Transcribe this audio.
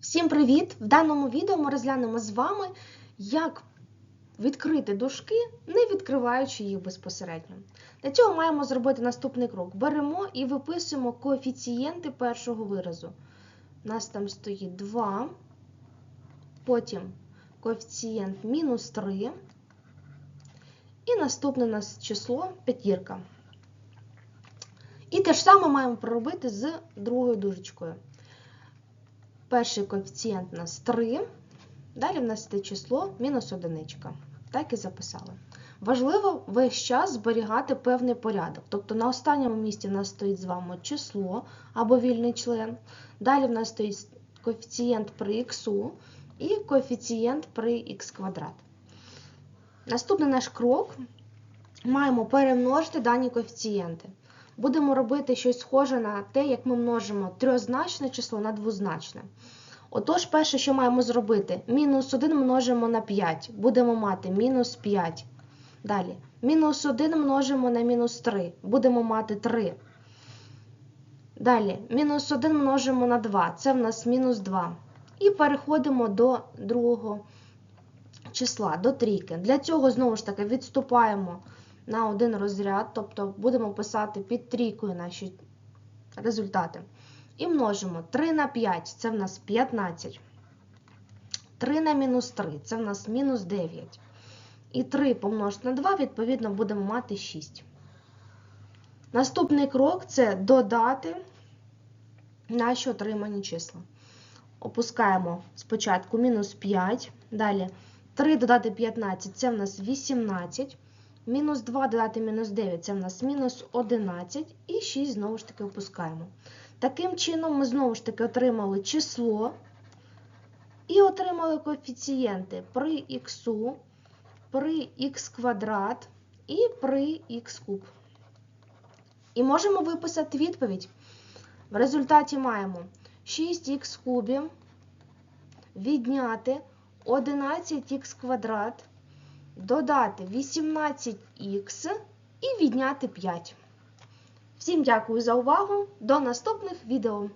Всім привіт! В даному відео ми розглянемо з вами, як відкрити дужки, не відкриваючи їх безпосередньо. Для цього маємо зробити наступний крок. Беремо і виписуємо коефіцієнти першого виразу. У нас там стоїть 2, потім коефіцієнт мінус 3, і наступне у нас число п'ятірка. І те ж саме маємо проробити з другою дужечкою. Перший коефіцієнт у нас 3. Далі в нас йде число мінус одиничка. Так і записали. Важливо весь час зберігати певний порядок. Тобто на останньому місці в нас стоїть з вами число або вільний член. Далі в нас стоїть коефіцієнт при х і коефіцієнт при х квадрат. Наступний наш крок маємо перемножити дані коефіцієнти. Будемо робити щось схоже на те, як ми множимо трьохзначне число на двозначне. Отож, перше, що маємо зробити, мінус 1 множимо на 5, будемо мати мінус 5. Далі, мінус 1 множимо на мінус 3, будемо мати 3. Далі, мінус 1 множимо на 2, це в нас мінус 2. І переходимо до другого числа, до трійки. Для цього, знову ж таки, відступаємо на один розряд, тобто будемо писати під трійкою наші результати. І множимо 3 на 5, це в нас 15. 3 на мінус 3, це в нас мінус 9. І 3 помножити на 2, відповідно, будемо мати 6. Наступний крок це додати наші отримані числа. Опускаємо спочатку мінус 5, далі 3 додати 15, це в нас 18. Мінус 2 додати мінус 9 це в нас мінус 11, і 6 знову ж таки опускаємо. Таким чином, ми знову ж таки отримали число і отримали коефіцієнти при х, при х квадрат і при х куб. І можемо виписати відповідь. В результаті маємо 6х кубів відняти 11х квадрат додати 18х і відняти 5. Всім дякую за увагу. До наступних відео!